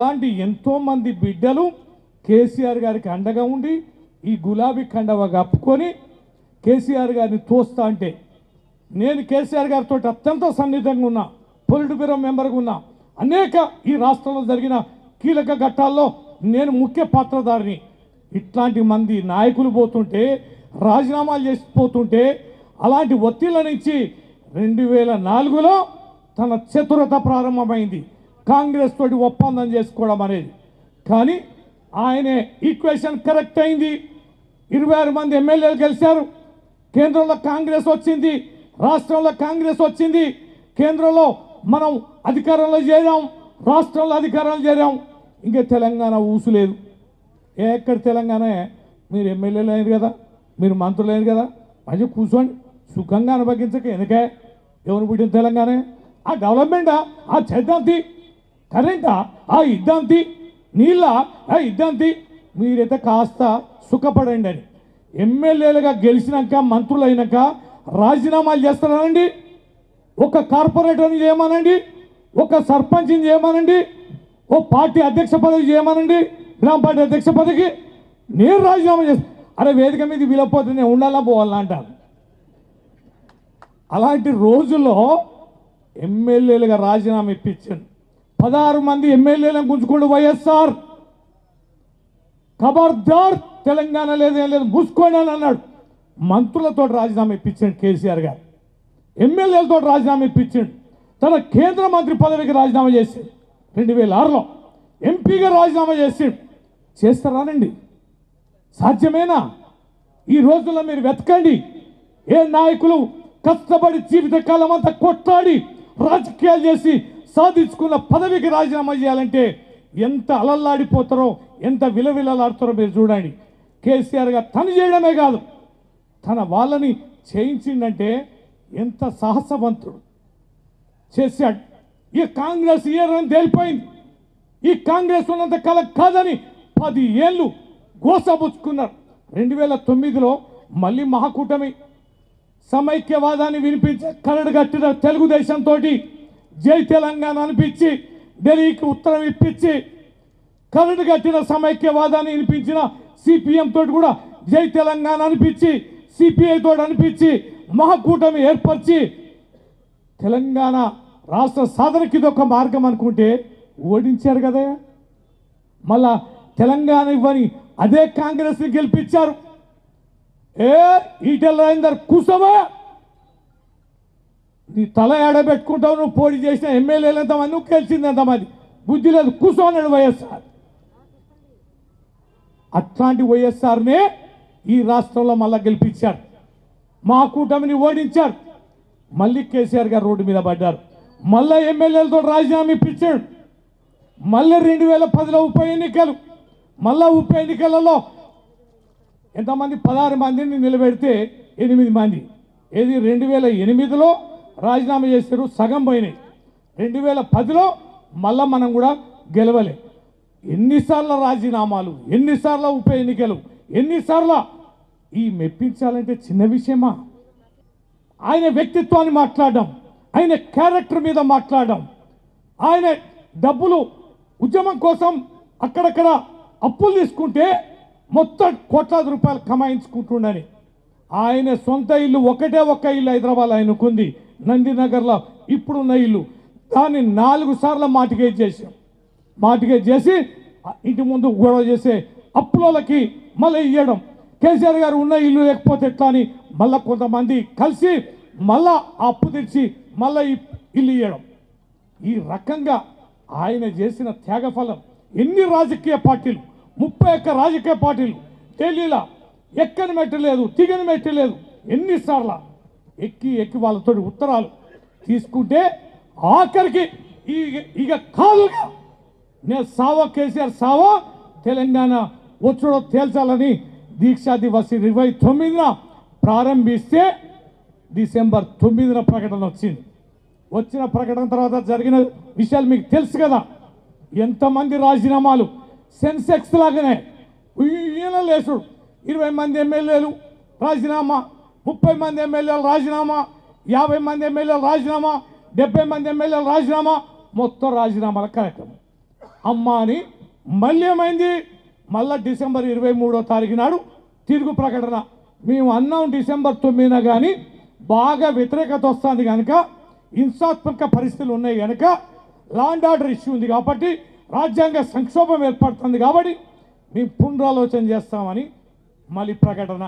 అలాంటి ఎంతోమంది బిడ్డలు కేసీఆర్ గారికి అండగా ఉండి ఈ గులాబీ కండవ కప్పుకొని కేసీఆర్ గారిని తోస్తా అంటే నేను కేసీఆర్ గారితో అత్యంత సన్నిహితంగా ఉన్నా పొలిట్ బ్యూరో మెంబర్గా ఉన్నా అనేక ఈ రాష్ట్రంలో జరిగిన కీలక ఘట్టాల్లో నేను ముఖ్య పాత్రధారిని. ఇట్లాంటి మంది నాయకులు పోతుంటే రాజీనామాలు చేసిపోతుంటే అలాంటి ఒత్తిళ్ళ నుంచి రెండు వేల నాలుగులో తన చతురత ప్రారంభమైంది. కాంగ్రెస్ తోటి ఒప్పందం చేసుకోవడం అనేది. కానీ ఆయన ఈక్వేషన్ కరెక్ట్ అయింది. ఇరవై ఆరు మంది ఎమ్మెల్యేలు గెలిచారు. కేంద్రంలో కాంగ్రెస్ వచ్చింది. రాష్ట్రంలో కాంగ్రెస్ వచ్చింది. కేంద్రంలో మనం అధికారంలో చేరాం. రాష్ట్రంలో అధికారంలో చేరాం. ఇంకా తెలంగాణ ఊసులేదు. ఎక్కడ తెలంగాణ? మీరు ఎమ్మెల్యేలు అయినారు కదా. మీరు మంత్రులు అయినారు కదా. మంచిగా కూర్చోండి. సుఖంగా అనుభవించక వెనకే. ఎవరు పుట్టిన తెలంగాణ. ఆ డెవలప్మెంటా? ఆ చేద్దాంతి కరెంటా? ఆ ఇద్దంతి. నీళ్ళ? ఆ ఇద్దంతి. మీరైతే కాస్త సుఖపడండి అని. ఎమ్మెల్యేలుగా గెలిచినాక మంత్రులు అయినాక రాజీనామాలు చేస్తున్నారండి. ఒక కార్పొరేటర్ని చేయమనండి. ఒక సర్పంచ్ని చేయమనండి. ఓ పార్టీ అధ్యక్ష పదవి చేయమనండి. గ్రామ పార్టీ అధ్యక్ష పదవికి నేను రాజీనామా చేస్తాను అరే వేదిక మీద వీలపోతే నేను ఉండాలా పోవాలా అంటాను అలాంటి రోజుల్లో ఎమ్మెల్యేలుగా రాజీనామా ఇప్పించాను పదహారు మంది ఎమ్మెల్యేలను గుంజుకోండి వైఎస్ఆర్. ఖబర్దార్ తెలంగాణ లేదేం లేదు మూసుకోండి అని అన్నాడు. మంత్రులతో రాజీనామా ఇప్పించాడు కేసీఆర్ గారు. ఎమ్మెల్యేలతో రాజీనామా ఇప్పించాడు. తన కేంద్ర మంత్రి పదవికి రాజీనామా చేశాడు రెండు వేల ఆరులో ఎంపీగా రాజీనామా చేసాడు. చేస్తారానండి సాధ్యమేనా? ఈ రోజుల్లో మీరు వెతకండి. ఏ నాయకులు కష్టపడి జీవితకాలం అంతా కొట్లాడి రాజకీయాలు చేసి సాధించుకున్న పదవికి రాజీనామా చేయాలంటే ఎంత అలల్లాడిపోతారో ఎంత విలవిలలాడుతారో మీరు చూడండి. కేసీఆర్ గారు తను చేయడమే కాదు తన వాళ్ళని చేయించిందంటే ఎంత సాహసవంతుడు. చేశాడు. ఈ కాంగ్రెస్ ఇయర్ తేలిపోయింది. ఈ కాంగ్రెస్ ఉన్నంత కల కాదని పది ఏళ్ళు గోసపుచ్చుకున్నారు. రెండు వేల తొమ్మిదిలో మళ్ళీ మహాకూటమి. సమైక్యవాదాన్ని వినిపించే కరడు కట్టిన తెలుగుదేశంతో జై తెలంగాణ అనిపించి ఢిల్లీకి ఉత్తరం ఇప్పించి కరడు కట్టిన సమైక్యవాదాన్ని వినిపించిన సిపిఎం తోటి కూడా జై తెలంగాణ అనిపించి సిపిఐ తోటి అనిపించి మహాకూటమి ఏర్పరిచి తెలంగాణ రాష్ట్ర సాధనకి ఇది ఒక మార్గం అనుకుంటే ఓడించారు కదా. మళ్ళా తెలంగాణ ఇవ్వని అదే కాంగ్రెస్ని గెలిపించారు. ఏ ఈటెల రాజేందర్ కూసమా నీ తల ఏడబెట్టుకుంటావు నువ్వు పోటీ చేసిన ఎమ్మెల్యేలు ఎంతమంది? నువ్వు గెలిచింది ఎంతమంది? బుద్ధి లేదు కూసో వైఎస్ఆర్. అట్లాంటి వైఎస్ఆర్నే ఈ రాష్ట్రంలో మళ్ళా గెలిపించారు. మా కూటమిని ఓడించారు. మళ్ళీ కేసీఆర్ గారు రోడ్డు మీద పడ్డారు. మళ్ళా ఎమ్మెల్యేలతో రాజీనామా ఇప్పించాడు మళ్ళీ రెండు వేల పదిలో ఉప ఎన్నికలు. మళ్ళా ఉప ఎన్నికలలో ఎంతమంది? పదహారు మందిని నిలబెడితే ఎనిమిది మంది. ఏది? రెండు వేల ఎనిమిదిలో రాజీనామా చేశారు సగం పోయినాయి. రెండు వేల పదిలో మళ్ళా మనం కూడా గెలవలే. ఎన్నిసార్లు రాజీనామాలు ఎన్నిసార్లు ఉప ఎన్నికలు ఎన్నిసార్లు ఈ మెప్పించాలంటే చిన్న విషయమా? ఆయన వ్యక్తిత్వాన్ని మాట్లాడడం ఆయన క్యారెక్టర్ మీద మాట్లాడడం ఆయన డబ్బులు ఉద్యమం కోసం అక్కడక్కడ అప్పులు తీసుకుంటే మొత్తం కోట్లాది రూపాయలు కమాయించుకుంటుండని. ఆయన సొంత ఇల్లు ఒకటే ఒక్క ఇల్లు హైదరాబాద్ ఆయనకుంది. నందినగర్లో ఇప్పుడున్న ఇల్లు. దాన్ని నాలుగు సార్లు మాటికేజ్ చేసాం మాటికేజ్ చేసి ఇంటి ముందు గొడవ చేసే అప్పులకి మళ్ళీ ఇవ్వడం కేసీఆర్ గారు ఉన్న ఇల్లు లేకపోతే ఎట్లా అని మళ్ళీ కొంతమంది కలిసి మళ్ళా అప్పు తెచ్చి మళ్ళీ ఇల్లు ఇవ్వడం ఈ రకంగా ఆయన చేసిన త్యాగఫలం ఎన్ని రాజకీయ పార్టీలు? ముప్పై ఒక్క రాజకీయ పార్టీలు. ఢిల్లీలో ఎక్కని మెట్టలేదు దిగని మెట్టలేదు ఎన్నిసార్లు? ఎక్కి ఎక్కి వాళ్ళతో ఉత్తరాలు తీసుకుంటే ఆఖరికి ఈ ఇక కాదుగా. నేను సావో కేసీఆర్ సావో తెలంగాణ వచ్చుడో తేల్చాలని దీక్షా దివస్ ఇరవై తొమ్మిదిన ప్రారంభిస్తే డిసెంబర్ తొమ్మిదిన ప్రకటన వచ్చింది. వచ్చిన ప్రకటన తర్వాత జరిగిన విషయాలు మీకు తెలుసు కదా. ఎంతమంది రాజీనామాలు సెన్సెక్స్ లాగానే. ఈయన లేచుడు ఇరవై మంది ఎమ్మెల్యేలు రాజీనామా ముప్పై మంది ఎమ్మెల్యేలు రాజీనామా యాభై మంది ఎమ్మెల్యేలు రాజీనామా డెబ్బై మంది ఎమ్మెల్యేలు రాజీనామా మొత్తం రాజీనామాల కార్యక్రమం. అమ్మ అని మళ్ళీ ఏమైంది? మళ్ళా డిసెంబర్ ఇరవై మూడో తారీఖు నాడు తిరుగు ప్రకటన. మేము అన్నాం డిసెంబర్ తొమ్మిదిన కానీ బాగా వ్యతిరేకత వస్తుంది కనుక హింసాత్మక పరిస్థితులు ఉన్నాయి కనుక లాండ్ ఆర్డర్ ఇష్యూ ఉంది కాబట్టి రాజ్యాంగ సంక్షోభం ఏర్పడుతుంది కాబట్టి మేము పునరాలోచన చేస్తామని మళ్ళీ ప్రకటన.